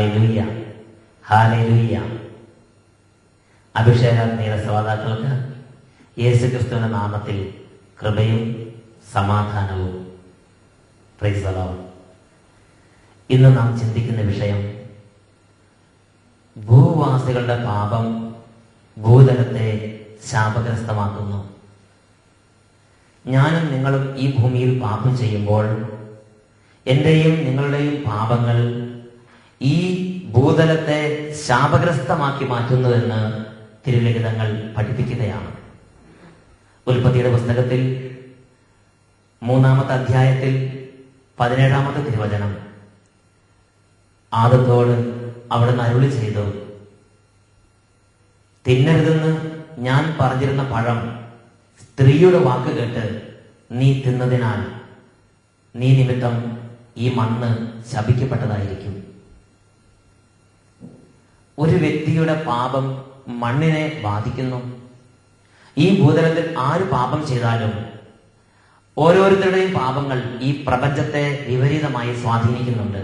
Hallelujah hallelujah അഭിഷേകാഗ്നിയുടെ ശ്രോതാക്കൾക്ക് യേശുക്രിസ്തുവിന്റെ നാമത്തിൽ കൃപയും സമാധാനവും. Praise the Lord. ഇന്ന് നാം ചിന്തിക്കുന്ന വിഷയം ഭൂവാസികളുടെ പാപം ഭൂതലത്തെ ശാപഗ്രസ്തമാക്കുന്നു. ഞാനും നിങ്ങളും ഈ ഭൂമിയിൽ പാപം ചെയ്യുമ്പോൾ എന്റെയും നിങ്ങളുടെയും പാപങ്ങൾ ഈ ഭൂതലത്തെ ശാപഗ്രസ്തമാക്കി മാറ്റുന്നുവെന്ന് തിരുലിഖിതങ്ങൾ പഠിപ്പിക്കുകയാണ്. ഉൽപ്പത്തിയുടെ പുസ്തകത്തിൽ മൂന്നാമത്തെ അധ്യായത്തിൽ പതിനേഴാമത്തെ തിരുവചനം ആദത്തോട് അവിടുന്ന് അരുളി ചെയ്തു തിന്നരുതെന്ന് ഞാൻ പറഞ്ഞിരുന്ന പഴം സ്ത്രീയുടെ വാക്ക് കേട്ട് നീ തിന്നതിനാൽ നീ നിമിത്തം ഈ മണ്ണ് ശപിക്കപ്പെട്ടതായിരിക്കും. ഒരു വ്യക്തിയുടെ പാപം മണ്ണിനെ ബാധിക്കുന്നു. ഈ ഭൂതലത്തിൽ ആര് പാപം ചെയ്താലും ഓരോരുത്തരുടെയും പാപങ്ങൾ ഈ പ്രപഞ്ചത്തെ വിപരീതമായി സ്വാധീനിക്കുന്നുണ്ട്.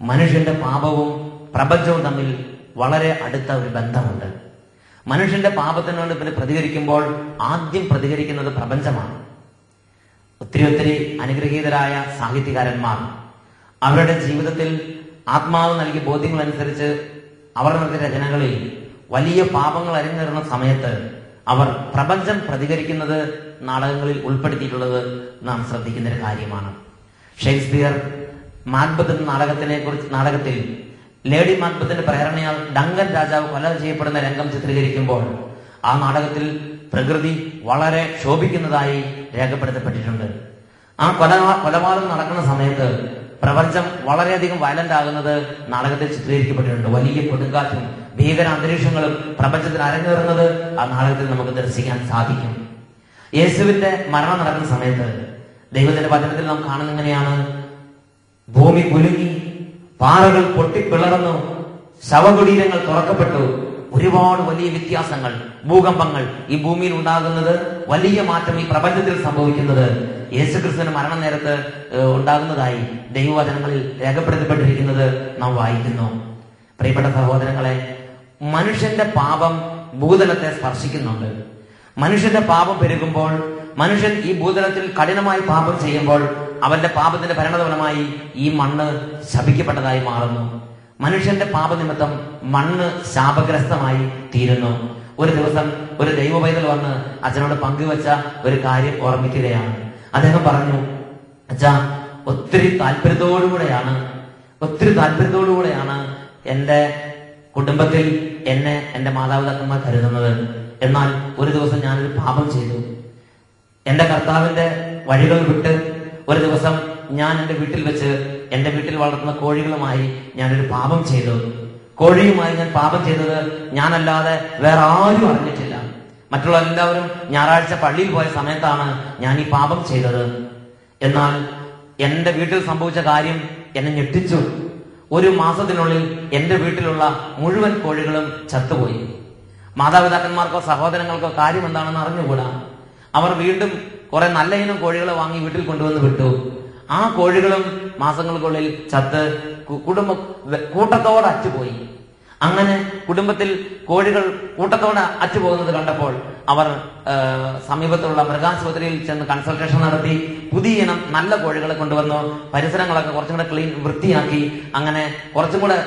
മനുഷ്യന്റെ പാപവും പ്രപഞ്ചവും തമ്മിൽ വളരെ അടുത്ത ഒരു ബന്ധമുണ്ട്. മനുഷ്യന്റെ പാപത്തിനോട് പിന്നെ പ്രതികരിക്കുമ്പോൾ ആദ്യം പ്രതികരിക്കുന്നത് പ്രപഞ്ചമാണ്. ഒത്തിരി ഒത്തിരി അനുഗ്രഹീതരായ സാഹിത്യകാരന്മാർ അവരുടെ ജീവിതത്തിൽ ആത്മാവ് നൽകിയ ബോധ്യങ്ങൾ നടത്തിയ രചനകളിൽ വലിയ പാപങ്ങൾ അരങ്ങേറുന്ന സമയത്ത് അവർ പ്രപഞ്ചം പ്രതികരിക്കുന്നത് നാടകങ്ങളിൽ ഉൾപ്പെടുത്തിയിട്ടുള്ളത് നാം ശ്രദ്ധിക്കുന്ന ഒരു കാര്യമാണ്. ഷേക്സ്പിയർ മാക്ബത്ത് നാടകത്തിനെ കുറിച്ച് നാടകത്തിൽ ലേഡി മാക്ബത്തിന്റെ പ്രേരണയാൽ ഡങ്കൻ രാജാവ് കൊല ചെയ്യപ്പെടുന്ന രംഗം ചിത്രീകരിക്കുമ്പോൾ ആ നാടകത്തിൽ പ്രകൃതി വളരെ ശോഭിക്കുന്നതായി രേഖപ്പെടുത്തപ്പെട്ടിട്ടുണ്ട്. ആ കൊല കൊലപാതകം നടക്കുന്ന സമയത്ത് പ്രപഞ്ചം വളരെയധികം വയലന്റ് ആകുന്നത് നാടകത്തിൽ ചിത്രീകരിക്കപ്പെട്ടിട്ടുണ്ട്. വലിയ കൊടുങ്കാറ്റും ഭീകര അന്തരീക്ഷങ്ങളും പ്രപഞ്ചത്തിൽ അരങ്ങേറുന്നത് ആ നാടകത്തിൽ നമുക്ക് ദർശിക്കാൻ സാധിക്കും. യേശുവിന്റെ മരണം നടക്കുന്ന സമയത്ത് ദൈവത്തിന്റെ വചനത്തിൽ നാം കാണുന്ന എങ്ങനെയാണ്? ഭൂമി കുലുങ്ങി പാറകൾ പൊട്ടിപ്പിളർന്നു ശവകുടീരങ്ങൾ തുറക്കപ്പെട്ടു. ഒരുപാട് വലിയ വ്യത്യാസങ്ങൾ ഭൂകമ്പങ്ങൾ ഈ ഭൂമിയിൽ ഉണ്ടാകുന്നത് വലിയ മാറ്റം ഈ പ്രപഞ്ചത്തിൽ സംഭവിക്കുന്നത്. യേശുക്രിസ്തുവിന്റെ മരണ നേരത്ത് ഉണ്ടാകുന്നതായി ദൈവവചനങ്ങളിൽ രേഖപ്പെടുത്തപ്പെട്ടിരിക്കുന്നത് നാം വായിക്കുന്നു. പ്രിയപ്പെട്ട സഹോദരങ്ങളെ മനുഷ്യന്റെ പാപം ഭൂതലത്തെ സ്പർശിക്കുന്നുണ്ട്. മനുഷ്യന്റെ പാപം പെരുകുമ്പോൾ മനുഷ്യൻ ഈ ഭൂതലത്തിൽ കഠിനമായി പാപം ചെയ്യുമ്പോൾ അവന്റെ പാപത്തിന്റെ പരിണതഫലമായി ഈ മണ്ണ് ശപിക്കപ്പെട്ടതായി മാറുന്നു. മനുഷ്യന്റെ പാപനിമിത്തം മണ്ണ് ശാപഗ്രസ്തമായി തീരുന്നു. ഒരു ദിവസം ഒരു ദൈവ പൈതൽ വന്ന് അച്ഛനോട് പങ്കുവച്ച ഒരു കാര്യം ഓർമ്മിക്കുകയാണ്. അദ്ദേഹം പറഞ്ഞു അച്ഛാ ഒത്തിരി താല്പര്യത്തോടുകൂടെയാണ് ഒത്തിരി താല്പര്യത്തോടുകൂടെയാണ് എന്റെ കുടുംബത്തിൽ എന്നെ എന്റെ മാതാപിതാക്കന്മാർ കരുതുന്നത്. എന്നാൽ ഒരു ദിവസം ഞാനൊരു പാപം ചെയ്തു. എന്റെ കർത്താവിന്റെ വഴികൾ വിട്ട് ഒരു ദിവസം ഞാൻ എന്റെ വീട്ടിൽ വെച്ച് എന്റെ വീട്ടിൽ വളർത്തുന്ന കോഴികളുമായി ഞാനൊരു പാപം ചെയ്തു. കോഴിയുമായി ഞാൻ പാപം ചെയ്തത് ഞാനല്ലാതെ വേറെ ആരും അറിഞ്ഞിട്ടില്ല. മറ്റുള്ള എല്ലാവരും ഞായറാഴ്ച പള്ളിയിൽ പോയ സമയത്താണ് ഞാൻ ഈ പാപം ചെയ്തത്. എന്നാൽ എന്റെ വീട്ടിൽ സംഭവിച്ച കാര്യം എന്നെ ഞെട്ടിച്ചു. ഒരു മാസത്തിനുള്ളിൽ എന്റെ വീട്ടിലുള്ള മുഴുവൻ കോഴികളും ചത്തുപോയി. മാതാപിതാക്കന്മാർക്കോ സഹോദരങ്ങൾക്കോ കാര്യം എന്താണെന്ന് അറിഞ്ഞുകൂടാ. അവർ വീണ്ടും കുറെ നല്ല ഇനം കോഴികളെ വാങ്ങി വീട്ടിൽ കൊണ്ടുവന്ന് വിട്ടു. ആ കോഴികളും മാസങ്ങൾക്കുള്ളിൽ ചത്ത് കുടുംബ കൂട്ടത്തോടെ അറ്റുപോയി. അങ്ങനെ കുടുംബത്തിൽ കോഴികൾ കൂട്ടത്തോടെ അറ്റുപോകുന്നത് കണ്ടപ്പോൾ അവർ സമീപത്തുള്ള മൃഗാശുപത്രിയിൽ ചെന്ന് കൺസൾട്ടേഷൻ നടത്തി പുതിയ ഇനം നല്ല കോഴികളെ കൊണ്ടുവന്നു. പരിസരങ്ങളൊക്കെ കുറച്ചും കൂടെ ക്ലീൻ വൃത്തിയാക്കി. അങ്ങനെ കുറച്ചും കൂടെ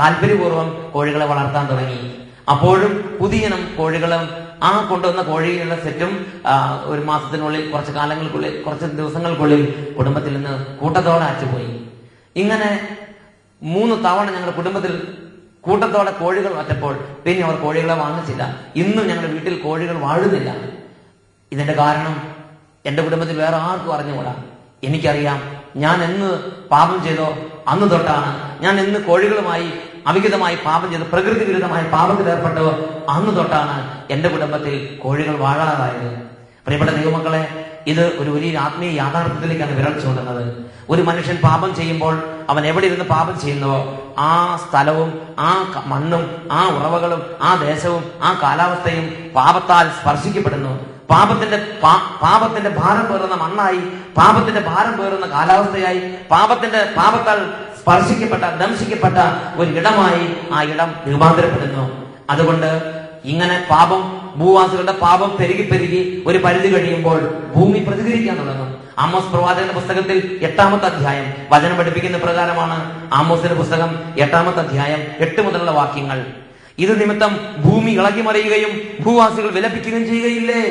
താല്പര്യപൂർവം കോഴികളെ വളർത്താൻ തുടങ്ങി. അപ്പോഴും പുതിയ ഇനം കോഴികളും ആ കൊണ്ടുവന്ന കോഴികളുടെ സെറ്റും ഒരു മാസത്തിനുള്ളിൽ കുറച്ച് കാലങ്ങൾക്കുള്ളിൽ കുറച്ച് ദിവസങ്ങൾക്കുള്ളിൽ കുടുംബത്തിൽ നിന്ന് കൂട്ടത്തോടെ അച്ചുപോയി ഇങ്ങനെ മൂന്ന് തവണ ഞങ്ങളുടെ കുടുംബത്തിൽ കൂട്ടത്തോടെ കോഴികൾ വറ്റപ്പോൾ പിന്നെ അവർ കോഴികളെ വാങ്ങിച്ചില്ല. ഇന്നും ഞങ്ങളുടെ വീട്ടിൽ കോഴികൾ വാഴുന്നില്ല. ഇതിന്റെ കാരണം എന്റെ കുടുംബത്തിൽ വേറെ ആർക്കും അറിഞ്ഞുകൂടാ. എനിക്കറിയാം ഞാൻ എന്ന് പാപം ചെയ്തോ അന്ന് തൊട്ടാണ്. ഞാൻ എന്ന് കോഴികളുമായി അവിഹിതമായി പാപം ചെയ്ത് പ്രകൃതി വിരുദ്ധമായ പാപത്തിൽ ഏർപ്പെട്ടോ അന്ന് തൊട്ടാണ് എന്റെ കുടുംബത്തിൽ കോഴികൾ വാഴാതായത് പ്രിയപ്പെട്ട ദൈവമക്കളെ ഇത് ഒരു വലിയ ആത്മീയ യാഥാർത്ഥ്യത്തിലേക്കാണ് വിരൽ ചൂണ്ടുന്നത്. ഒരു മനുഷ്യൻ പാപം ചെയ്യുമ്പോൾ അവൻ എവിടെ ഇരുന്ന് പാപം ചെയ്യുന്നുവോ ആ സ്ഥലവും ആ മണ്ണും ആ ഉറവകളും ആ ദേശവും ആ കാലാവസ്ഥയും പാപത്താൽ സ്പർശിക്കപ്പെടുന്നു. പാപത്തിന്റെ പാപത്തിന്റെ ഭാരം പേറുന്ന മണ്ണായി പാപത്തിന്റെ ഭാരം പേറുന്ന കാലാവസ്ഥയായി പാപത്തിന്റെ പാപത്താൽ സ്പർശിക്കപ്പെട്ട ദംശിക്കപ്പെട്ട ഒരു ഇടമായി ആ ഇടം രൂപാന്തരപ്പെടുന്നു. അതുകൊണ്ട് ഇങ്ങനെ പാപം ഭൂവാസികളുടെ പാപം പെരുകി പെരുകി ഒരു പരിധി കഴിയുമ്പോൾ ഭൂമി പ്രതികരിക്കാൻ തുടങ്ങും. ആമോസ് പ്രവാചകന്റെ പുസ്തകത്തിൽ എട്ടാമത്തെ അധ്യായം വചനം പഠിപ്പിക്കുന്ന പ്രകാരമാണ് ആമോസിന്റെ പുസ്തകം എട്ടാമത്തെ അധ്യായം എട്ട് മുതലുള്ള വാക്യങ്ങൾ. ഇത് നിമിത്തം ഭൂമി ഇളകി മറിയുകയും ഭൂവാസികൾ വിലപിക്കുകയും ചെയ്യുകയില്ലേ?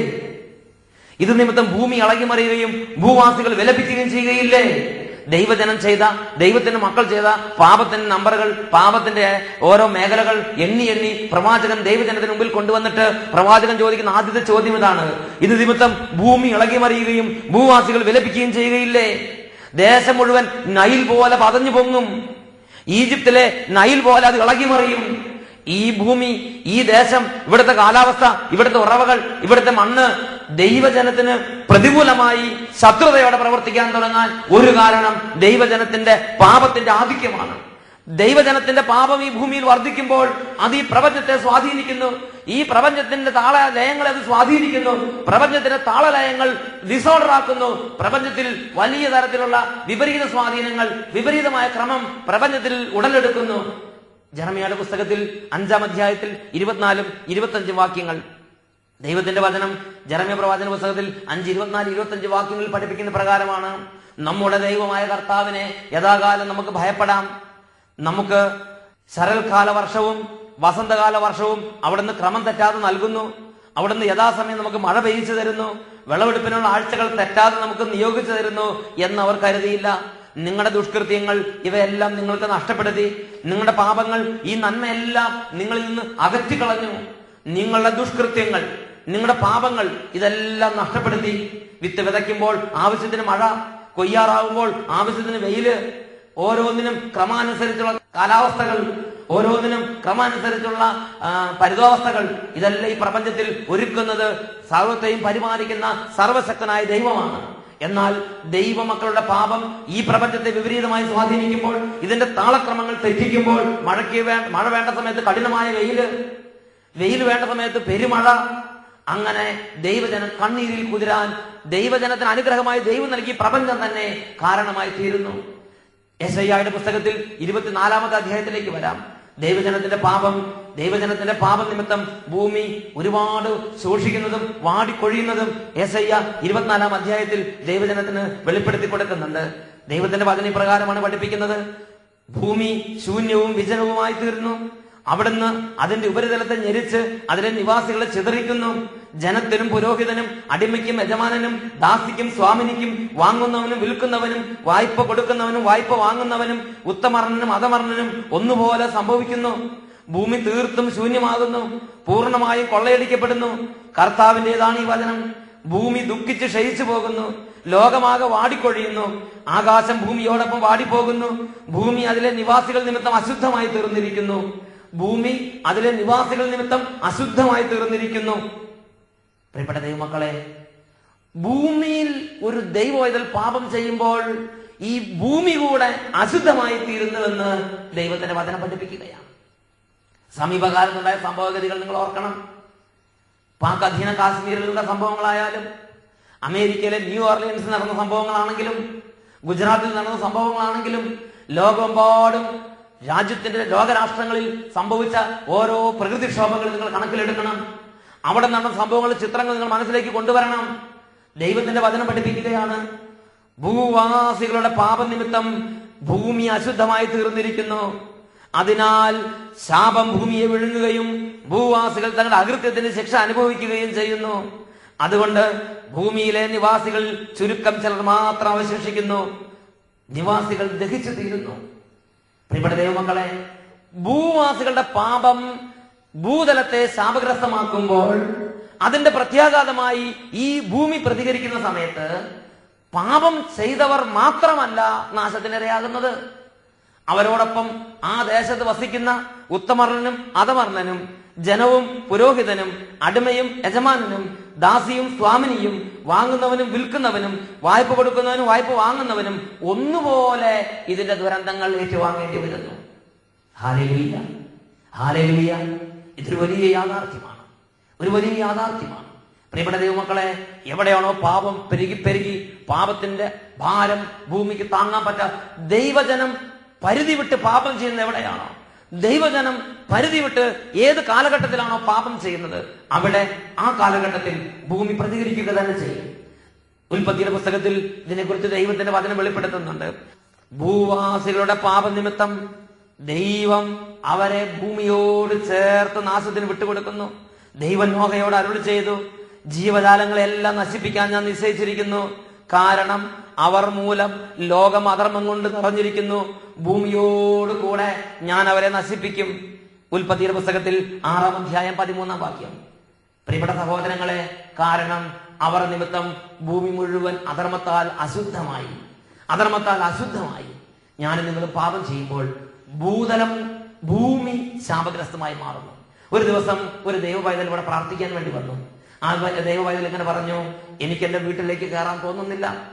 ഇത് നിമിത്തം ഭൂമി ഇളകി മറിയുകയും ഭൂവാസികൾ വിലപിക്കുകയും ചെയ്യുകയില്ലേ? ദൈവജനം ചെയ്ത ദൈവത്തിന്റെ മക്കൾ ചെയ്ത പാപത്തിന്റെ നമ്പറുകൾ പാപത്തിന്റെ ഓരോ മേഖലകൾ എണ്ണി എണ്ണി പ്രവാചകൻ ദൈവജനത്തിന് മുമ്പിൽ കൊണ്ടുവന്നിട്ട് പ്രവാചകൻ ചോദിക്കുന്ന ആദ്യത്തെ ചോദ്യം ഇതാണ്. ഇത് നിമിത്തം ഭൂമി ഇളകി മറിയുകയും ഭൂവാസികൾ വിലപിക്കുകയും ചെയ്യുകയില്ലേ? ദേശം മുഴുവൻ നൈൽ പോലെ പതഞ്ഞു പൊങ്ങും. ഈജിപ്തിലെ നൈൽ പോലെ അത് ഇളകി മറിയും. ഈ ഭൂമി ഈ ദേശം ഇവിടുത്തെ കാലാവസ്ഥ ഇവിടുത്തെ ഉറവകൾ ഇവിടുത്തെ മണ്ണ് ദൈവജനത്തിന് പ്രതികൂലമായി ശത്രുതയോടെ പ്രവർത്തിക്കാൻ തുടങ്ങാൻ ഒരു കാരണം ദൈവജനത്തിന്റെ പാപത്തിന്റെ ആധിക്യമാണ്. ദൈവജനത്തിന്റെ പാപം ഈ ഭൂമിയിൽ വർദ്ധിക്കുമ്പോൾ അത് ഈ പ്രപഞ്ചത്തെ സ്വാധീനിക്കുന്നു. ഈ പ്രപഞ്ചത്തിന്റെ താള ലയങ്ങളെ അത് സ്വാധീനിക്കുന്നു. പ്രപഞ്ചത്തിന്റെ താളലയങ്ങൾ ഡിസോർഡർ ആക്കുന്നു. പ്രപഞ്ചത്തിൽ വലിയ തരത്തിലുള്ള വിപരീത സ്വാധീനങ്ങൾ വിപരീതമായ ക്രമം പ്രപഞ്ചത്തിൽ ഉടലെടുക്കുന്നു. ജറമിയുടെ പുസ്തകത്തിൽ അഞ്ചാം അധ്യായത്തിൽ ഇരുപത്തിനാലും ഇരുപത്തഞ്ചും വാക്യങ്ങൾ. ദൈവത്തിന്റെ വചനം ജറമ്യ പ്രവാചന പുസ്തകത്തിൽ അഞ്ച് ഇരുപത്തിനാല് ഇരുപത്തഞ്ച് വാക്യങ്ങൾ പഠിപ്പിക്കുന്ന പ്രകാരമാണ്. നമ്മുടെ ദൈവമായ കർത്താവിനെ യഥാകാലം നമുക്ക് ഭയപ്പെടാം. നമുക്ക് ശരൽകാല വർഷവും വസന്തകാല വർഷവും അവിടുന്ന് ക്രമം തെറ്റാതെ നൽകുന്നു. അവിടുന്ന് യഥാസമയം നമുക്ക് മഴ പെയ്യിച്ചു തരുന്നു. വിളവെടുപ്പിനുള്ള ആഴ്ചകൾ തെറ്റാതെ നമുക്ക് നിയോഗിച്ചു തരുന്നു എന്ന് അവർ കരുതിയില്ല. നിങ്ങളുടെ ദുഷ്കൃത്യങ്ങൾ ഇവയെല്ലാം നിങ്ങൾക്ക് നഷ്ടപ്പെടുത്തി. നിങ്ങളുടെ പാപങ്ങൾ ഈ നന്മയെല്ലാം നിങ്ങളിൽ നിന്ന് അകറ്റി കളഞ്ഞു നിങ്ങളുടെ ദുഷ്കൃത്യങ്ങൾ നിങ്ങളുടെ പാപങ്ങൾ ഇതെല്ലാം നഷ്ടപ്പെടുത്തി. വിത്ത് വിതയ്ക്കുമ്പോൾ ആവശ്യത്തിന് മഴ കൊയ്യാറാവുമ്പോൾ ആവശ്യത്തിന് വെയിൽ. ഓരോന്നിനും ക്രമാനുസരിച്ചുള്ള കാലാവസ്ഥകൾ ഓരോന്നിനും ക്രമാനുസരിച്ചുള്ള പരിതാവസ്ഥകൾ. ഇതെല്ലാം ഈ പ്രപഞ്ചത്തിൽ ഒരുക്കുന്നത് സർവത്തെയും പരിപാലിക്കുന്ന സർവശക്തനായ ദൈവമാണ്. എന്നാൽ ദൈവമക്കളുടെ പാപം ഈ പ്രപഞ്ചത്തെ വിപരീതമായി സ്വാധീനിക്കുമ്പോൾ ഇതിന്റെ താളക്രമങ്ങൾ തെറ്റിക്കുമ്പോൾ മഴയ്ക്ക് മഴ വേണ്ട സമയത്ത് കഠിനമായ വെയിൽ വെയിൽ വേണ്ട സമയത്ത് പെരുമഴ അങ്ങനെ ദൈവജനം കണ്ണീരിൽ കുതിരാൻ ദൈവജനത്തിന് അനുഗ്രഹമായി ദൈവം നൽകി പ്രപഞ്ചം തന്നെ കാരണമായി തീരുന്നു. എസ് ഐയുടെ പുസ്തകത്തിൽ ഇരുപത്തിനാലാമത്തെ അധ്യായത്തിലേക്ക് വരാം. ദൈവജനത്തിന്റെ പാപം ദൈവജനത്തിന്റെ പാപം നിമിത്തം ഭൂമി ഒരുപാട് സൂക്ഷിക്കുന്നതും വാടിക്കൊഴിയുന്നതും യെശയ്യ ഇരുപത്തിനാലാം അധ്യായത്തിൽ ദൈവജനത്തിന് വെളിപ്പെടുത്തി കൊടുക്കുന്നുണ്ട്. ദൈവത്തിന്റെ വചന പ്രകാരമാണ് പഠിപ്പിക്കുന്നത്. ഭൂമി ശൂന്യവും വിജനവുമായി തീർന്നു അവിടുന്ന് അതിന്റെ ഉപരിതലത്തെ ഞെരിച്ച് അതിലെ നിവാസികളെ ചിതറിക്കുന്നു. ജനത്തിനും പുരോഹിതനും അടിമയ്ക്കും യജമാനനും ദാസിക്കും സ്വാമിനിക്കും വാങ്ങുന്നവനും വിൽക്കുന്നവനും വായ്പ കൊടുക്കുന്നവനും വായ്പ വാങ്ങുന്നവനും ഉത്തമർണനും അതമർണനും ഒന്നുപോലെ സംഭവിക്കുന്നു. ഭൂമി തീർത്തും ശൂന്യമാകുന്നു. പൂർണമായും കൊള്ളയടിക്കപ്പെടുന്നു. കർത്താവിന്റേതാണ് ഈ വചനം. ഭൂമി ദുഃഖിച്ച് ക്ഷയിച്ചു പോകുന്നു. ലോകമാകെ വാടിക്കൊഴിയുന്നു. ആകാശം ഭൂമിയോടൊപ്പം വാടിപ്പോകുന്നു. ഭൂമി അതിലെ നിവാസികൾ നിമിത്തം അശുദ്ധമായി തീർന്നിരിക്കുന്നു. ഭൂമി അതിലെ നിവാസികൾ നിമിത്തം അശുദ്ധമായി തീർന്നിരിക്കുന്നു. പ്രിയപ്പെട്ട ദൈവമക്കളെ ഭൂമിയിൽ ഒരു ദൈവവൈതൽ പാപം ചെയ്യുമ്പോൾ ഈ ഭൂമി കൂടെ അശുദ്ധമായി തീരുന്നുവെന്ന് ദൈവത്തിന്റെ വചനം പഠിപ്പിക്കുകയാണ്. സമീപകാലത്തുണ്ടായ സംഭവഗതികൾ നിങ്ങൾ ഓർക്കണം. പാക് അധീന കാശ്മീരിലുള്ള സംഭവങ്ങളായാലും അമേരിക്കയിലെ ന്യൂ ഓർലിയൻസിൽ നടന്ന സംഭവങ്ങളാണെങ്കിലും ഗുജറാത്തിൽ നടന്ന സംഭവങ്ങളാണെങ്കിലും ലോകമെമ്പാടും രാജ്യത്തിന്റെ ലോകരാഷ്ട്രങ്ങളിൽ സംഭവിച്ച ഓരോ പ്രകൃതിക്ഷോഭങ്ങൾ നിങ്ങൾ കണക്കിലെടുക്കണം. അവിടെ നടന്ന സംഭവങ്ങൾ ചിത്രങ്ങൾ നിങ്ങൾ മനസ്സിലേക്ക് കൊണ്ടുവരണം. ദൈവത്തിന്റെ വചനം പഠിപ്പിക്കുകയാണ്. ഭൂവാസികളുടെ പാപനിമിത്തം ഭൂമി അശുദ്ധമായി തീർന്നിരിക്കുന്നു. അതിനാൽ ശാപം ഭൂമിയെ വിഴുങ്ങുകയും ഭൂവാസികൾ തങ്ങളുടെ അകൃത്യത്തിന് ശിക്ഷ അനുഭവിക്കുകയും ചെയ്യുന്നു. അതുകൊണ്ട് ഭൂമിയിലെ നിവാസികൾ ചുരുക്കം ചിലർ മാത്രം അവശേഷിക്കുന്നു. നിവാസികൾ ദഹിച്ചു തീരുന്നു പ്രിയപ്പെട്ട ദൈവമക്കളെ ഭൂവാസികളുടെ പാപം ഭൂതലത്തെ ശാപഗ്രസ്തമാക്കുമ്പോൾ അതിന്റെ പ്രത്യാഘാതമായി ഈ ഭൂമി പ്രതികരിക്കുന്ന സമയത്ത് പാപം ചെയ്തവർ മാത്രമല്ല നാശത്തിനിരയാകുന്നത്. അവരോടൊപ്പം ആ ദേശത്ത് വസിക്കുന്ന ഉത്തമർണനും അധമർണനും ജനവും പുരോഹിതനും അടിമയും യജമാനനും ദാസിയും സ്വാമിനിയും വാങ്ങുന്നവനും വിൽക്കുന്നവനും വായ്പ കൊടുക്കുന്നവനും വായ്പ വാങ്ങുന്നവനും ഒന്നുപോലെ ഇതിന്റെ ദുരന്തങ്ങൾ ഏറ്റുവാങ്ങേണ്ടി വരുന്നു. ഹാലേലുയ്യ ഹാലേലുയ്യ ഇതൊരു വലിയ യാഥാർത്ഥ്യമാണ്. ഒരു വലിയ യാഥാർത്ഥ്യമാണ്. പ്രിയപ്പെട്ട ദൈവമക്കളെ എവിടെയാണോ പാപം പെരുകി പെരുകി പാപത്തിന്റെ ഭാരം ഭൂമിക്ക് താങ്ങാൻ പറ്റാത്ത ദൈവജനം പരിധി വിട്ട് പാപം ചെയ്യുന്നത് എവിടെയാണോ? ദൈവജനം പരിധി വിട്ട് ഏത് കാലഘട്ടത്തിലാണോ പാപം ചെയ്യുന്നത് അവിടെ ആ കാലഘട്ടത്തിൽ ഭൂമി പ്രതികരിക്കുക തന്നെ ചെയ്യും. ഉൽപ്പത്തിയുടെ പുസ്തകത്തിൽ ഇതിനെക്കുറിച്ച് ദൈവത്തിന്റെ വചനം വെളിപ്പെടുത്തുന്നുണ്ട്. ഭൂവാസികളുടെ പാപനിമിത്തം ദൈവം അവരെ ഭൂമിയോട് ചേർത്ത് നാശത്തിന് വിട്ടുകൊടുക്കുന്നു. ദൈവം നോഹയോട് അരുൾ ചെയ്തു ജീവജാലങ്ങളെല്ലാം നശിപ്പിക്കാൻ ഞാൻ നിശ്ചയിച്ചിരിക്കുന്നു. കാരണം അവർ മൂലം ലോകം അധർമ്മം കൊണ്ട് നിറഞ്ഞിരിക്കുന്നു. ഭൂമിയോട് കൂടെ ഞാൻ അവരെ നശിപ്പിക്കും. ഉൽപ്പത്തിയുടെ പുസ്തകത്തിൽ ആറാം അധ്യായം പതിമൂന്നാം വാക്യം. പ്രിയപ്പെട്ട സഹോദരങ്ങളെ കാരണം അവർ നിമിത്തം ഭൂമി മുഴുവൻ അധർമ്മത്താൽ അശുദ്ധമായി. അധർമ്മത്താൽ അശുദ്ധമായി. ഞാൻ നിങ്ങൾ പാപം ചെയ്യുമ്പോൾ ഭൂതലം ഭൂമി ശാപഗ്രസ്തമായി മാറുന്നു. ഒരു ദിവസം ഒരു ദൈവപൈതൽ ഇവിടെ പ്രാർത്ഥിക്കാൻ വേണ്ടി വന്നു. ആ ദൈവമായി ഇങ്ങനെ പറഞ്ഞു എനിക്ക് എന്റെ വീട്ടിലേക്ക് കയറാൻ തോന്നുന്നില്ല.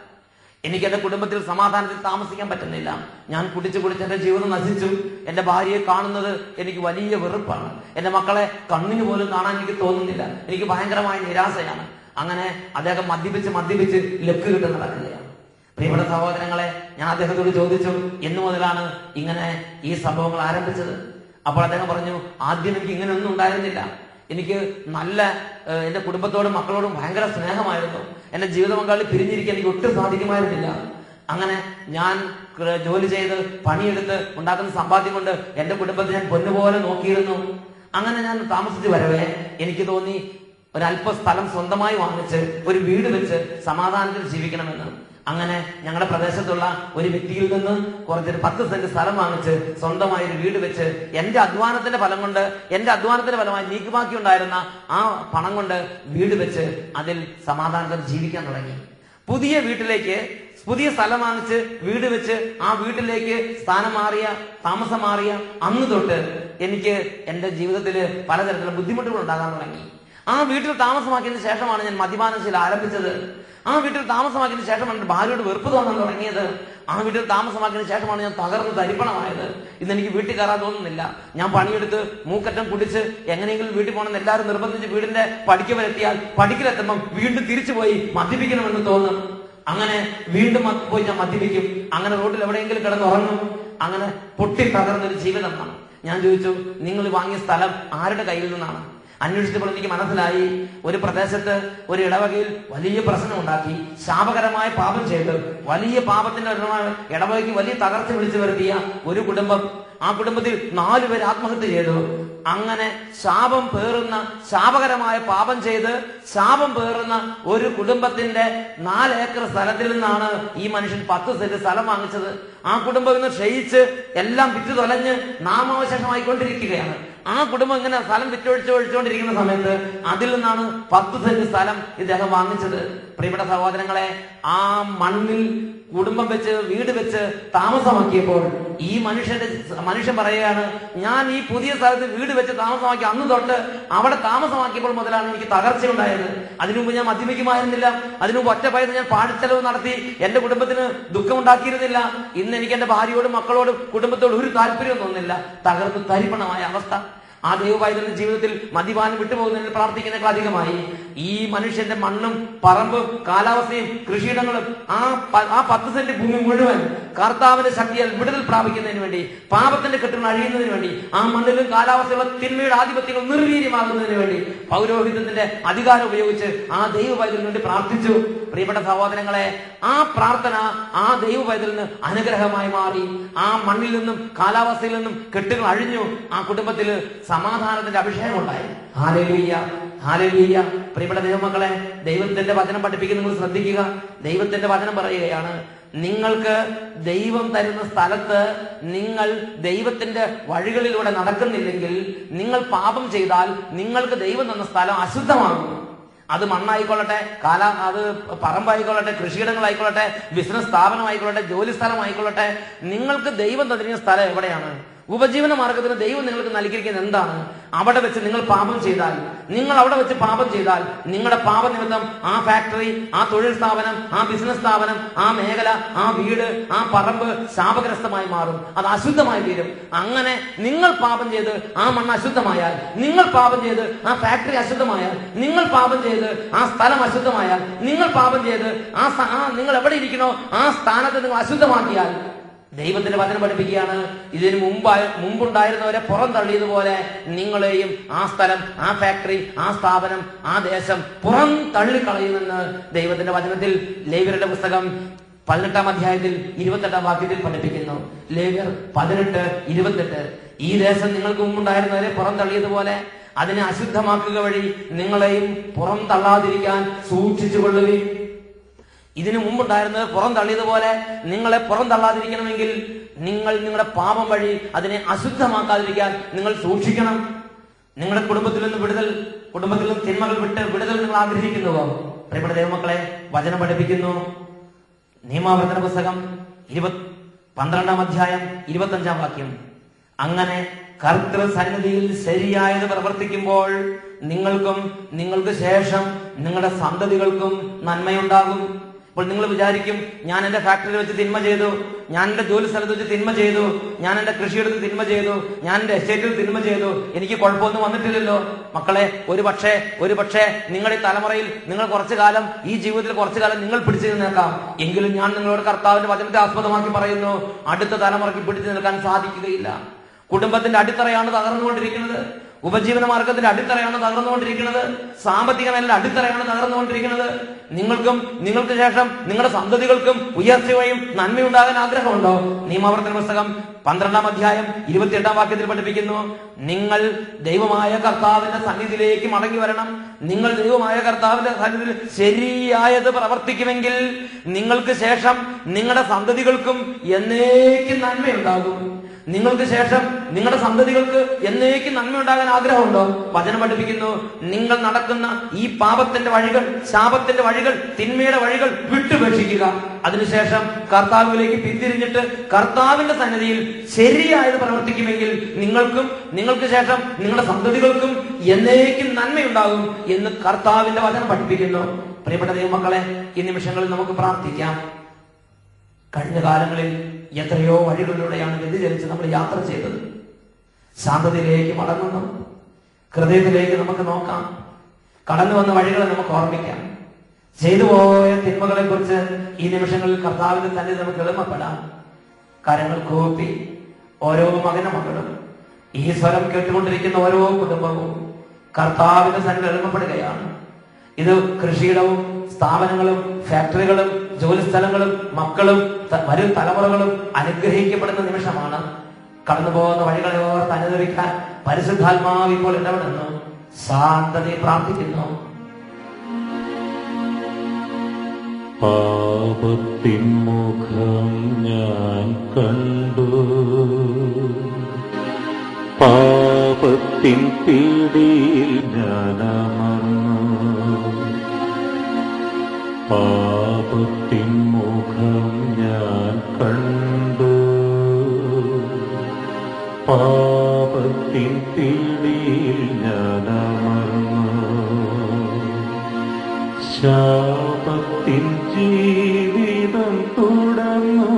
എനിക്ക് എന്റെ കുടുംബത്തിൽ സമാധാനത്തിൽ താമസിക്കാൻ പറ്റുന്നില്ല. ഞാൻ കുടിച്ചു കുടിച്ച് എന്റെ ജീവിതം നശിച്ചു. എന്റെ ഭാര്യയെ കാണുന്നത് എനിക്ക് വലിയ വെറുപ്പാണ്. എന്റെ മക്കളെ കണ്ണിന് പോലും കാണാൻ എനിക്ക് തോന്നുന്നില്ല. എനിക്ക് ഭയങ്കരമായ നിരാശയാണ്. അങ്ങനെ അദ്ദേഹം മദ്യപിച്ച് മദ്യപിച്ച് ലക്ക് കിട്ടുന്ന നടക്കുകയാണ്. പ്രിയപ്പെട്ട സഹോദരങ്ങളെ ഞാൻ അദ്ദേഹത്തോട് ചോദിച്ചു എന്നു മുതലാണ് ഇങ്ങനെ ഈ സംഭവങ്ങൾ ആരംഭിച്ചത്? അപ്പോൾ അദ്ദേഹം പറഞ്ഞു ആദ്യം എനിക്ക് ഇങ്ങനെയൊന്നും ഉണ്ടായിരുന്നില്ല. എനിക്ക് നല്ല എന്റെ കുടുംബത്തോടും മക്കളോടും ഭയങ്കര സ്നേഹമായിരുന്നു. എന്റെ ജീവിത പങ്കാളി പിരിഞ്ഞിരിക്കാൻ എനിക്ക് ഒട്ടും സാധിക്കുമായിരുന്നില്ല. അങ്ങനെ ഞാൻ ജോലി ചെയ്ത് പണിയെടുത്ത് ഉണ്ടാക്കുന്ന സമ്പാദ്യം കൊണ്ട് എന്റെ കുടുംബത്തെ ഞാൻ പൊന്നുപോലെ നോക്കിയിരുന്നു. അങ്ങനെ ഞാൻ താമസിച്ച് വരവേ എനിക്ക് തോന്നി ഒരല്പ സ്ഥലം സ്വന്തമായി വാങ്ങിച്ച് ഒരു വീട് വെച്ച് സമാധാനത്തിൽ ജീവിക്കണമെന്ന്. അങ്ങനെ ഞങ്ങളുടെ പ്രദേശത്തുള്ള ഒരു വ്യക്തിയിൽ നിന്ന് കുറച്ചൊരു പത്ത് സെന്റ് സ്ഥലം വാങ്ങിച്ച് സ്വന്തമായി ഒരു വീട് വെച്ച് എന്റെ അധ്വാനത്തിന്റെ ഫലം കൊണ്ട് എന്റെ അധ്വാനത്തിന്റെ ഫലമായി നീക്കുമാക്കി ഉണ്ടായിരുന്ന ആ പണം കൊണ്ട് വീട് വെച്ച് അതിൽ സമാധാനത്തിൽ ജീവിക്കാൻ തുടങ്ങി. പുതിയ വീട്ടിലേക്ക് പുതിയ സ്ഥലം വാങ്ങിച്ച് വീട് വെച്ച് ആ വീട്ടിലേക്ക് സ്ഥാനം മാറിയ താമസം മാറിയ അന്ന് തൊട്ട് എനിക്ക് എന്റെ ജീവിതത്തിൽ പലതരത്തിലുള്ള ബുദ്ധിമുട്ടുകൾ ഉണ്ടാകാൻ തുടങ്ങി. ആ വീട്ടിൽ താമസമാക്കിയതിന് ശേഷമാണ് ഞാൻ മദ്യപാനശീല ആരംഭിച്ചത്. ആ വീട്ടിൽ താമസമാക്കിയതിന് ശേഷമാണ് എന്റെ ഭാര്യയോട് വെറുപ്പ് തോന്നാൻ തുടങ്ങിയത്. ആ വീട്ടിൽ താമസമാക്കിയതിന് ശേഷമാണ് ഞാൻ തകർന്ന് തരിപ്പണമായത്. ഇന്ന് എനിക്ക് വീട്ടിൽ കയറാൻ തോന്നുന്നില്ല. ഞാൻ പണിയെടുത്ത് മൂക്കറ്റം കുടിച്ച് എങ്ങനെയെങ്കിലും വീട്ടിൽ പോകണമെന്ന് എല്ലാവരും നിർബന്ധിച്ച് വീടിന്റെ പടിക്കവരെത്തിയാൽ പഠിക്കലെത്തുമ്പം വീണ്ടും തിരിച്ചു പോയി മദ്യപിക്കണമെന്ന് തോന്നും. അങ്ങനെ വീണ്ടും പോയി ഞാൻ മദ്യപിക്കും. അങ്ങനെ റോഡിൽ എവിടെയെങ്കിലും കിടന്നുറങ്ങും. അങ്ങനെ പൊട്ടി തകർന്നൊരു ജീവിതമാണ് ഞാൻ ചോദിച്ചു നിങ്ങൾ വാങ്ങിയ സ്ഥലം ആരുടെ കയ്യിൽ നിന്നാണ്? അന്വേഷിച്ചപ്പോൾ എനിക്ക് മനസ്സിലായി. ഒരു പ്രദേശത്ത് ഒരു ഇടവകയിൽ വലിയ പ്രശ്നം ഉണ്ടാക്കി ശാപകരമായ പാപം ചെയ്ത് വലിയ പാപത്തിന്റെ ഇടവകയ്ക്ക് വലിയ തകർച്ച വിളിച്ചു വരുത്തിയ ഒരു കുടുംബം. ആ കുടുംബത്തിൽ നാലുപേർ ആത്മഹത്യ ചെയ്തു. അങ്ങനെ ശാപം പേറുന്ന ശാപകരമായ പാപം ചെയ്ത് ശാപം പേറുന്ന ഒരു കുടുംബത്തിന്റെ നാല് ഏക്കർ സ്ഥലത്തിൽ നിന്നാണ് ഈ മനുഷ്യൻ പത്ത് സെന്റ് സ്ഥലം വാങ്ങിച്ചത്. ആ കുടുംബം ഇന്ന് ക്ഷയിച്ച് എല്ലാം വിറ്റു തൊലഞ്ഞ് നാമാവശേഷമായിക്കൊണ്ടിരിക്കുകയാണ്. ആ കുടുംബം ഇങ്ങനെ സ്ഥലം വിറ്റൊഴിച്ച് ഒഴിച്ചുകൊണ്ടിരിക്കുന്ന സമയത്ത് അതിൽ നിന്നാണ് പത്ത് സെന്റ് സ്ഥലം ഇദ്ദേഹം വാങ്ങിച്ചത്. പ്രിയപ്പെട്ട സഹോദരങ്ങളെ ആ മണ്ണിൽ കുടുംബം വെച്ച് വീട് വെച്ച് താമസമാക്കിയപ്പോൾ ഈ മനുഷ്യന്റെ മനുഷ്യൻ പറയുകയാണ് ഞാൻ ഈ പുതിയ സ്ഥലത്ത് വീട് വെച്ച് താമസമാക്കി അന്ന് തൊട്ട് അവിടെ താമസമാക്കിയപ്പോൾ മുതലാണ് എനിക്ക് തകർച്ച ഉണ്ടായത് അതിനു മുമ്പ് ഞാൻ മദ്യപിക്കുമായിരുന്നില്ല. അതിനുമുമ്പ് ഒറ്റ പയന്ന് ഞാൻ പാടിച്ചെലവ് നടത്തി എന്റെ കുടുംബത്തിന് ദുഃഖമുണ്ടാക്കിയിരുന്നില്ല. ഇന്ന് എനിക്ക് എന്റെ ഭാര്യയോടും മക്കളോടും കുടുംബത്തോടും ഒരു താല്പര്യം തോന്നുന്നില്ല. തകർന്ന് തരിപ്പണമായ അവസ്ഥ. ആ ദൈവവായുധന്റെ ജീവിതത്തിൽ മദ്യപാനം വിട്ടുപോകുന്നതിന് പ്രാർത്ഥിക്കുന്നതിനേക്കാൾ അധികമായി ഈ മനുഷ്യന്റെ മണ്ണും പറമ്പും കാലാവസ്ഥയും കൃഷിയിടങ്ങളും ആ ആ പത്ത് സെന്റ് ഭൂമി മുഴുവൻ കർത്താവിന്റെ ശക്തിയാൽ വിടുതൽ പ്രാപിക്കുന്നതിന് വേണ്ടി പാപത്തിന്റെ കെട്ടുകൾ അഴിയുന്നതിന് വേണ്ടി ആ മണ്ണിലും കാലാവസ്ഥയുള്ള തിന്മയുടെ ആധിപത്യങ്ങൾ നിർവീര്യമാകുന്നതിന് വേണ്ടി പൗരോഹിതത്തിന്റെ അധികാരം ഉപയോഗിച്ച് ആ ദൈവവൈദ്യന് വേണ്ടി പ്രാർത്ഥിച്ചു. പ്രിയപ്പെട്ട സഹോദരങ്ങളെ ആ പ്രാർത്ഥന ആ ദൈവവൈദ്യന് അനുഗ്രഹമായി മാറി. ആ മണ്ണിൽ നിന്നും കാലാവസ്ഥയിൽ നിന്നും കെട്ടുകൾ അഴിഞ്ഞു. ആ കുടുംബത്തിൽ സമാധാനത്തിന്റെ അഭിഷേകം ഉണ്ടായി. ഹാലലീയ ഹാലലീയ പ്രിയപ്പെട്ട ദൈവമക്കളെ ദൈവത്തിന്റെ വചനം പഠിപ്പിക്കുന്ന നിങ്ങൾ ശ്രദ്ധിക്കുക. ദൈവത്തിന്റെ വചനം പറയുകയാണ് നിങ്ങൾക്ക് ദൈവം തരുന്ന സ്ഥലത്ത് നിങ്ങൾ ദൈവത്തിന്റെ വഴികളിലൂടെ നടക്കുന്നില്ലെങ്കിൽ നിങ്ങൾ പാപം ചെയ്താൽ നിങ്ങൾക്ക് ദൈവം തന്ന സ്ഥലം അശുദ്ധമാകും അത് മണ്ണായിക്കൊള്ളട്ടെ കാല അത് പറമ്പായിക്കൊള്ളട്ടെ കൃഷിയിടങ്ങളായിക്കൊള്ളട്ടെ ബിസിനസ് സ്ഥാപനമായിക്കൊള്ളട്ടെ ജോലി സ്ഥലമായിക്കൊള്ളട്ടെ നിങ്ങൾക്ക് ദൈവം തന്നിരിക്കുന്ന സ്ഥലം എവിടെയാണ്? ഉപജീവന മാർഗത്തിന് ദൈവം നിങ്ങൾക്ക് നൽകിയിരിക്കുന്നത് എന്താണ്? അവിടെ വെച്ച് നിങ്ങൾ പാപം ചെയ്താൽ നിങ്ങൾ അവിടെ വെച്ച് പാപം ചെയ്താൽ നിങ്ങളുടെ പാപനിമിത്തം ആ ഫാക്ടറി ആ തൊഴിൽ സ്ഥാപനം ആ ബിസിനസ് സ്ഥാപനം ആ മേഖല ആ വീട് ആ പറമ്പ് ശാപഗ്രസ്തമായി മാറും. അത് അശുദ്ധമായി തീരും. അങ്ങനെ നിങ്ങൾ പാപം ചെയ്ത് ആ മണ്ണ് അശുദ്ധമായാൽ നിങ്ങൾ പാപം ചെയ്ത് ആ ഫാക്ടറി അശുദ്ധമായാൽ നിങ്ങൾ പാപം ചെയ്ത് ആ സ്ഥലം അശുദ്ധമായാൽ നിങ്ങൾ പാപം ചെയ്ത് ആ നിങ്ങൾ എവിടെ ഇരിക്കണോ ആ സ്ഥാനത്ത് നിങ്ങൾ അശുദ്ധമാക്കിയാൽ ദൈവത്തിന്റെ വചനം പഠിപ്പിക്കുകയാണ്. ഇതിന് മുമ്പ് മുമ്പുണ്ടായിരുന്നവരെ പുറം തള്ളിയതുപോലെ നിങ്ങളെയും ആ സ്ഥലം ആ ഫാക്ടറി ആ സ്ഥാപനം ആ ദേശം പുറം തള്ളിക്കളയുമെന്ന് ദൈവത്തിന്റെ വചനത്തിൽ ലേവ്യരുടെ പുസ്തകം പതിനെട്ടാം അധ്യായത്തിൽ ഇരുപത്തെട്ടാം വാക്യത്തിൽ പഠിപ്പിക്കുന്നു. ലേവ്യർ പതിനെട്ട് ഇരുപത്തെട്ട്. ഈ ദേശം നിങ്ങൾക്ക് മുമ്പുണ്ടായിരുന്നവരെ പുറം തള്ളിയതുപോലെ അതിനെ അശുദ്ധമാക്കുക വഴി നിങ്ങളെയും പുറം തള്ളാതിരിക്കാൻ സൂക്ഷിച്ചു കൊള്ളുകയും ഇതിനു മുമ്പുണ്ടായിരുന്നത് പുറം തള്ളിയതുപോലെ നിങ്ങളെ പുറം തള്ളാതിരിക്കണമെങ്കിൽ നിങ്ങൾ നിങ്ങളുടെ പാപം വഴി അതിനെ അശുദ്ധമാക്കാതിരിക്കാൻ നിങ്ങൾ സൂക്ഷിക്കണം. നിങ്ങളുടെ കുടുംബത്തിൽ നിന്ന് വിടുതൽ കുടുംബത്തിൽ നിന്ന് തിന്മകൾ വിട്ട് വിടുതൽ നിങ്ങൾ ആഗ്രഹിക്കുന്നുവോ? പ്രിയപ്പെട്ട ദൈവമക്കളെ വചനം പഠിപ്പിക്കുന്നു. നിയമാവർത്തന പുസ്തകം ഇരുപത് പന്ത്രണ്ടാം അധ്യായം ഇരുപത്തഞ്ചാം വാക്യം. അങ്ങനെ കർത്തൃ സന്നിധിയിൽ ശരിയായത് പ്രവർത്തിക്കുമ്പോൾ നിങ്ങൾക്കും നിങ്ങൾക്ക് ശേഷം നിങ്ങളുടെ സന്തതികൾക്കും നന്മയുണ്ടാകും. അപ്പോൾ നിങ്ങൾ വിചാരിക്കും ഞാൻ എന്റെ ഫാക്ടറിയിൽ വെച്ച് തിന്മ ചെയ്തു ഞാൻ എന്റെ ജോലി സ്ഥലത്ത് വെച്ച് തിന്മ ചെയ്തു ഞാൻ എന്റെ കൃഷിയെടുത്ത് തിന്മ ചെയ്തു ഞാൻ എന്റെ എസ്റ്റേറ്റിൽ തിന്മ ചെയ്തു. എനിക്ക് കുഴപ്പമൊന്നും വന്നിട്ടില്ലല്ലോ. മക്കളെ ഒരു പക്ഷേ ഒരു പക്ഷേ നിങ്ങളുടെ ഈ തലമുറയിൽ നിങ്ങൾ കുറച്ചു കാലം ഈ ജീവിതത്തിൽ കുറച്ചു കാലം നിങ്ങൾ പിടിച്ചു നിൽക്കാം. എങ്കിലും ഞാൻ നിങ്ങളോട് കർത്താവിന്റെ വചനത്തെ ആസ്പദമാക്കി പറയുന്നു അടുത്ത തലമുറയ്ക്ക് പിടിച്ചു നിൽക്കാൻ സാധിക്കുകയില്ല. കുടുംബത്തിന്റെ അടിത്തറയാണ് തകർന്നുകൊണ്ടിരിക്കുന്നത്. ഉപജീവന മാർഗത്തിന്റെ അടിത്തറയാണ് തകർന്നുകൊണ്ടിരിക്കുന്നത്? സാമ്പത്തിക മേഖല അടിത്തറയാണ് തകർന്നുകൊണ്ടിരിക്കുന്നത്? നിങ്ങൾക്കും നിങ്ങൾക്ക് ശേഷം നിങ്ങളുടെ സന്തതികൾക്കും ഉയർച്ചയും നന്മയുണ്ടാകാൻ ആഗ്രഹമുണ്ടോ? നിയമാവർത്തന പുസ്തകം പന്ത്രണ്ടാം അധ്യായം ഇരുപത്തിയെട്ടാം വാക്യത്തിൽ പഠിപ്പിക്കുന്നു നിങ്ങൾ ദൈവമായ കർത്താവിന്റെ സന്നിധിയിലേക്ക് മടങ്ങി വരണം. നിങ്ങൾ ദൈവമായ കർത്താവിന്റെ സന്നിധിയിൽ ശരിയായത് പ്രവർത്തിക്കുമെങ്കിൽ നിങ്ങൾക്ക് ശേഷം നിങ്ങളുടെ സന്തതികൾക്കും എന്നേക്കും നന്മയുണ്ടാകും. നിങ്ങൾക്ക് ശേഷം നിങ്ങളുടെ സന്തതികൾക്ക് എന്നേക്കും നന്മയുണ്ടാകാൻ ആഗ്രഹമുണ്ടോ? വചനം പഠിപ്പിക്കുന്നു. നിങ്ങൾ നടക്കുന്ന ഈ പാപത്തിന്റെ വഴികൾ ശാപത്തിന്റെ വഴികൾ തിന്മയുടെ വഴികൾ വിട്ടുപേക്ഷിക്കുക. അതിനുശേഷം കർത്താവിലേക്ക് പിന്തിരിഞ്ഞിട്ട് കർത്താവിന്റെ സന്നിധിയിൽ ശരിയായത് പ്രവർത്തിക്കുമെങ്കിൽ നിങ്ങൾക്കും നിങ്ങൾക്ക് ശേഷം നിങ്ങളുടെ സന്തതികൾക്കും എന്നേക്കും നന്മയുണ്ടാകും എന്ന് കർത്താവിന്റെ വചനം പഠിപ്പിക്കുന്നു. പ്രിയപ്പെട്ട ദൈവമക്കളെ ഈ നിമിഷങ്ങളിൽ നമുക്ക് പ്രാർത്ഥിക്കാം. കഴിഞ്ഞ കാലങ്ങളിൽ എത്രയോ വഴികളിലൂടെയാണ് വ്യതിചലിച്ച് നമ്മൾ യാത്ര ചെയ്തത്. ശാന്തതയിലേക്ക് മടങ്ങുന്നു. ഹൃദയത്തിലേക്ക് നമുക്ക് നോക്കാം. കടന്നു വന്ന വഴികളെ നമുക്ക് ഓർമ്മിക്കാം. ചെയ്തു പോയ തിന്മകളെ കുറിച്ച് ഈ നിമിഷങ്ങളിൽ കർത്താവിന്റെ തന്നെ നമുക്ക് എളിമപ്പെടാം. കരങ്ങൾ കൂപ്പി ഓരോ മകന മകളും ഈ സ്വരം കേട്ടുകൊണ്ടിരിക്കുന്ന ഓരോ കുടുംബവും കർത്താവിന്റെ തന്നെ എളിമപ്പെടുകയാണ്. ഇത് കൃഷിയിടവും സ്ഥാപനങ്ങളും ഫാക്ടറികളും ജോലി സ്ഥലങ്ങളും മക്കളും വരും തലമുറകളും അനുഗ്രഹിക്കപ്പെടുന്ന നിമിഷമാണ്. കടന്നു പോകുന്ന വഴികളെ ഓർത്ത് അനുദവിക്കാൻ പരിശുദ്ധാത്മാവ് ഇപ്പോൾ ഇടപെടുന്നു. ശാന്തതയെ പ്രാർത്ഥിക്കുന്നു. പാപത്തിൻ മുഖം ഞാൻ കണ്ടു. പാപത്തിൻ പിടിയിൽ ഞാൻ അമർന്നു. പാപത്തിൻ മുഖം ഞാൻ കണ്ടു. പാപത്തിൻ പിടിയിൽ ഞാൻ അമർന്നു. ശാപത്തിൻ ജീവിതം തുടർന്നു.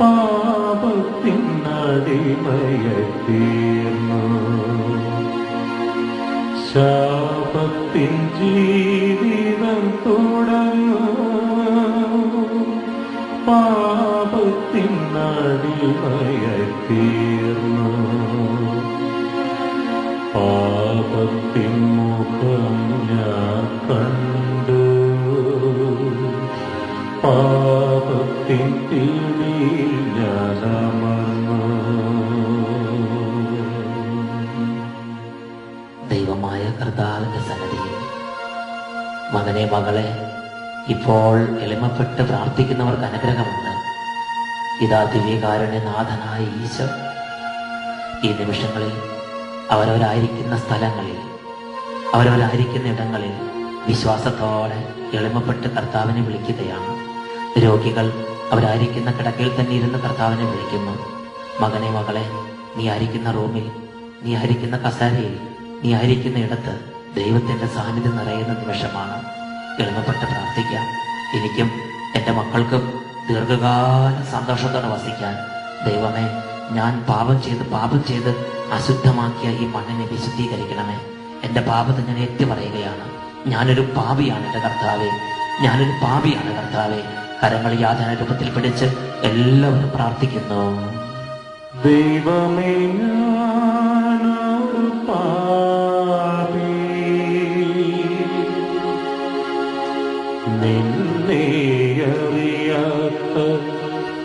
പാപത്തിൻ അടിമയത്തീർന്നു ശാപത്തിൻ ജീവിതം പാപത്തിൻ കണ്ടു. പാപത്തിൻ ഞാൻ ദൈവമായ കർത്താവിന്റെ സന്നദ്ധിയിൽ മകനെ മകളെ ഇപ്പോൾ എളിമപ്പെട്ട് പ്രാർത്ഥിക്കുന്നവർക്ക് അനുഗ്രഹമുണ്ട്. ഇതാ ദിവ്യകാരുണ്യ നാഥനായ ഈശോ ഈ നിമിഷങ്ങളിൽ അവരവരായിരിക്കുന്ന സ്ഥലങ്ങളിൽ അവരവരായിരിക്കുന്ന ഇടങ്ങളിൽ വിശ്വാസത്തോടെ എളിമപ്പെട്ട് കർത്താവിനെ വിളിക്കുകയാണ്. രോഗികൾ അവരായിരിക്കുന്ന കിടക്കയിൽ തന്നെ ഇരുന്ന് കർത്താവിനെ വിളിക്കുന്നു. മകനെ മകളെ നീ ആയിരിക്കുന്ന റൂമിൽ നീ ആയിരിക്കുന്ന കസാരയിൽ നീ ആയിരിക്കുന്ന ഇടത്ത് ദൈവത്തിന്റെ സാന്നിധ്യം നിറയുന്ന നിമിഷമാണ്. എളിമപ്പെട്ട് പ്രാർത്ഥിക്കാം. എനിക്കും എന്റെ മക്കൾക്കും ദീർഘകാല സന്തോഷത്തോടെ വസിക്കാൻ ദൈവമേ ഞാൻ പാപം ചെയ്ത് പാപം ചെയ്ത് അശുദ്ധമാക്കിയ ഈ മണ്ണിനെ വിശുദ്ധീകരിക്കണമേ. എന്റെ പാപത്തെ ഞാൻ ഏറ്റു പറയുകയാണ് ഞാനൊരു പാപിയാണ് എന്റെ കർത്താവെ. ഞാനൊരു പാപിയാണ് കർത്താവെ. കരങ്ങൾ യാതന രൂപത്തിൽ പിടിച്ച് എല്ലാവരും പ്രാർത്ഥിക്കുന്നു. ദൈവമേ ഞാനൊരു പാപി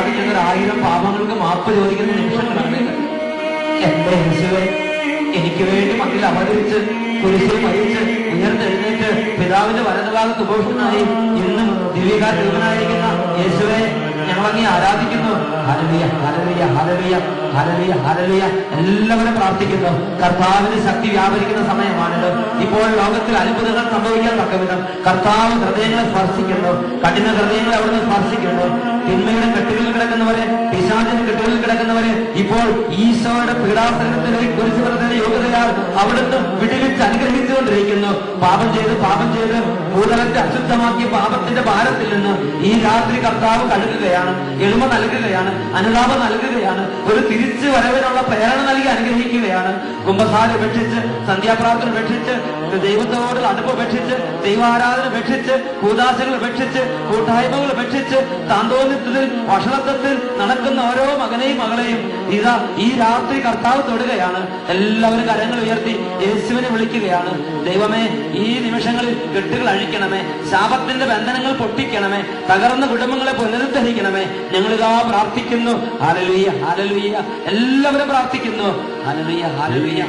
അറിയാതെ ഞങ്ങൾ ഒരായിരം പാപങ്ങൾക്ക് മാപ്പ് ചോദിക്കുന്ന നിമിഷങ്ങളാണ്. എന്റെ എനിക്ക് വേണ്ടി മണ്ണിൽ അവതരിച്ച് കുരിശിൽ മരിച്ച് ഉയർത്തെഴുന്നേറ്റ് പിതാവിന്റെ വലതുഭാഗത്ത് ഉപേക്ഷനായി ഇന്നും ദിവ്യകാര ദേവനായിരിക്കുന്ന യേശുവെ ഞങ്ങളങ്ങി ആരാധിക്കുന്നു ഹലവിയ ഹലവിയ ഹലലിയ ഹലലിയ ഹരലിയ എല്ലാവരും പ്രാർത്ഥിക്കുന്നു. കർത്താവിന് ശക്തി വ്യാപരിക്കുന്ന സമയമാണല്ലോ. ഇപ്പോൾ ലോകത്തിൽ അത്ഭുതങ്ങൾ സംഭവിക്കാൻ തക്കവിധം. കർത്താവ് ഹൃദയങ്ങളെ സ്പർശിക്കുന്നു. കഠിന ഹൃദയങ്ങളെ അവിടുന്ന് സ്പർശിക്കുന്നു. തിന്മയുടെ കെട്ടുകളിൽ കിടക്കുന്നവരെ പിശാചിന്റെ കെട്ടുകളിൽ കിടക്കുന്നവരെ ഇപ്പോൾ ഈശോയുടെ പീഡാസനത്തിലേക്ക് കുറിച്ച് പറഞ്ഞ യോഗ്യതയാൽ അവിടുന്ന് വിടുവിച്ച് അനുഗ്രഹിച്ചുകൊണ്ടിരിക്കുന്നു. പാപം ചെയ്ത് പാപം ചെയ്ത് ഭൂതലത്തെ അശുദ്ധമാക്കിയ പാപത്തിന്റെ ഭാരത്തിൽ നിന്ന് ഈ രാത്രി കർത്താവ് കഴുകുകയാണ്. എളിമ നൽകുകയാണ്. അനുതാപം നൽകുകയാണ്. ഒരു തിരിച്ചു വരവിനുള്ള പ്രേരണ നൽകി അനുഗ്രഹിക്കുകയാണ്. കുംഭസാര ഉപേക്ഷിച്ച് സന്ധ്യാപ്രാർത്ഥന ഉപേക്ഷിച്ച് ദൈവത്തോട് അടുപ്പ് ഉപേക്ഷിച്ച് ദൈവാരാധന ഉപേക്ഷിച്ച് കൂതാശകൾ ഉപേക്ഷിച്ച് കൂട്ടായ്മകൾ ഉപേക്ഷിച്ച് താന്തോന്യത്തിൽ വഷളത്വത്തിൽ നടക്കുന്ന ഓരോ മകനെയും മകളെയും ഇതാ ഈ രാത്രി കർത്താവ് തൊടുകയാണ്. എല്ലാവരും കരങ്ങൾ ഉയർത്തി യേശുവിനെ വിളിക്കുകയാണ്. ദൈവമേ ഈ നിമിഷങ്ങളിൽ കെട്ടുകൾ അഴിക്കണമേ ശാപത്തിന്റെ ബന്ധനങ്ങൾ പൊട്ടിക്കണമേ തകർന്ന കുടുംബങ്ങളെ പുനരുദ്ധരിക്കണമേ. ഞങ്ങളിതാ പ്രാർത്ഥിക്കുന്നു. ഹാലലുയ്യ ഹാലലുയ്യ എല്ലാവരും പ്രാർത്ഥിക്കുന്നു. ഹാലലുയ്യ ഹാലലുയ്യ